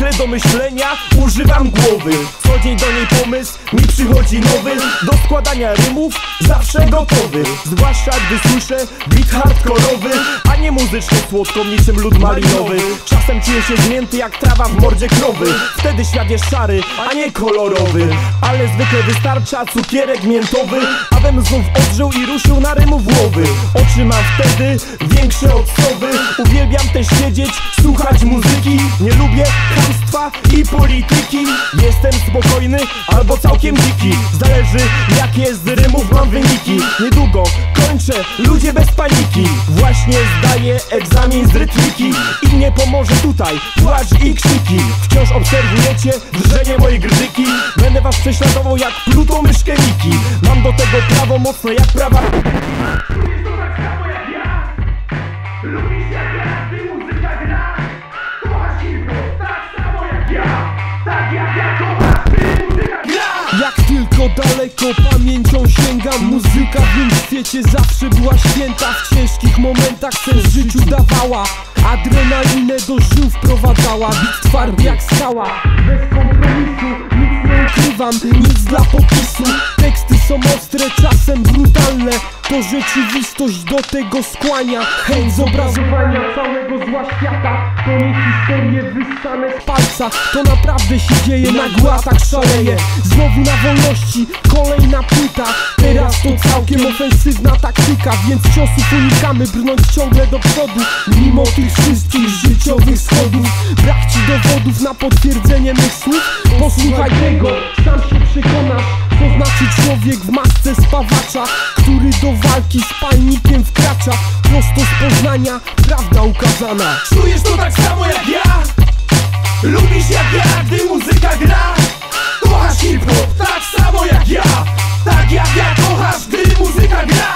Cle do myślenia używam głowy. Co dzień do niej pomysł mi przychodzi nowy. Do składania rymów zawsze gotowy. Zwłaszcza gdy słyszę beat hardkorowy A nie muzyczkę słodką niczym lód malinowy. Czasem czuję się zmięty jak trawa w mordzie krowy. Wtedy świat jest szary, a nie kolorowy. Ale zwykle wystarcza cukierek miętowy Abym znów odżył i ruszył na rymów głowy. Oczy mam wtedy większe od sowy. Uwielbiam też siedzieć, słuchać muzyki. Nie lubię chamstwa i polityki. Jestem spokojny albo całkiem dziki. Zależy jakie z rymów mam wyniki. Niedługo kończę, ludzie bez paniki. Właśnie zdaję egzamin z rytmiki. I nie pomoże tutaj płacz i krzyki. Wciąż obserwujecie drżenie mojej grzyki Będę was prześladował jak plutą myszkę Miki. Mam do tego prawo mocne jak prawa. To tak jak ja? Lubisz gdy Tylko daleko pamięcią sięgam. Muzyka w tym świecie zawsze była święta. W ciężkich momentach sens życiu dawała. Adrenalinę do żył wprowadzała. Bit twardy jak skała. Bez kompromisu, nic nie ukrywam Nic dla popisu To rzeczywistość do tego skłania. Chęć zobrazowania całego zła świata. To nie historie wyssane z palca. To naprawdę się dzieje, nagły atak szaleje. Znowu na wolności, kolejna płyta. Teraz to całkiem ofensywna taktyka Więc ciosów unikamy, brnąć ciągle do przodu. Mimo tych wszystkich życiowych schodów Brak ci dowodów na potwierdzenie mych słów. Posłuchaj tego, sam się przekonasz To znaczy człowiek w masce spawacza Który do walki z palnikiem wkracza Prosto z Poznania, prawda ukazana. Czujesz to tak samo jak ja? Lubisz jak ja, gdy muzyka gra? Kochasz hip-hop tak samo jak ja. Tak jak ja kochasz, gdy muzyka gra.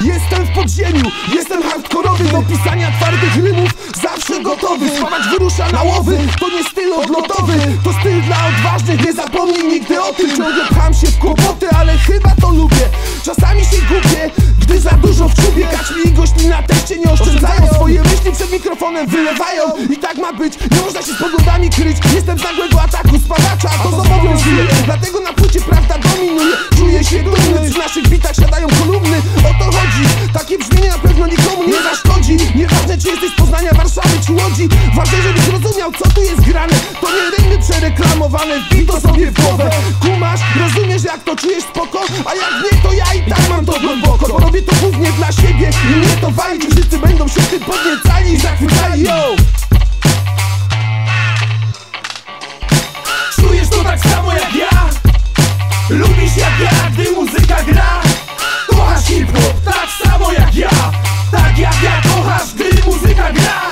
Jestem w podziemiu, jestem Do pisania twardych rymów, zawsze gotowy Spawać wyrusza na łowy, to nie styl odlotowy To styl dla odważnych, nie zapomnij nigdy o tym. Ciągle pcham się w kłopoty, ale chyba to lubię. Czasami się gubię, gdy za dużo w czubie Kaczmi i gośli na teście nie oszczędzają. Swoje myśli przed mikrofonem wylewają. I tak ma być, nie można się z poglądami kryć. Jestem z nagłego ataku spadacza, a to zobowiązuje Dlatego na płycie prawda dominuje. Czuję się dumny, przy naszych bitach siadają kolumny rymy przereklamowane, wbij to sobie w głowę Kumasz, rozumiesz jak to czujesz? Spoko? A jak nie to ja i tak mam to głęboko. Bo robię to głównie dla siebie. I mnie to walić Wszyscy będą się tym podniecali i zachwycali, yo! Czujesz to tak samo jak ja? Lubisz jak ja, gdy muzyka gra? Kochasz hip-hop tak samo jak ja. Tak jak ja kochasz, gdy muzyka gra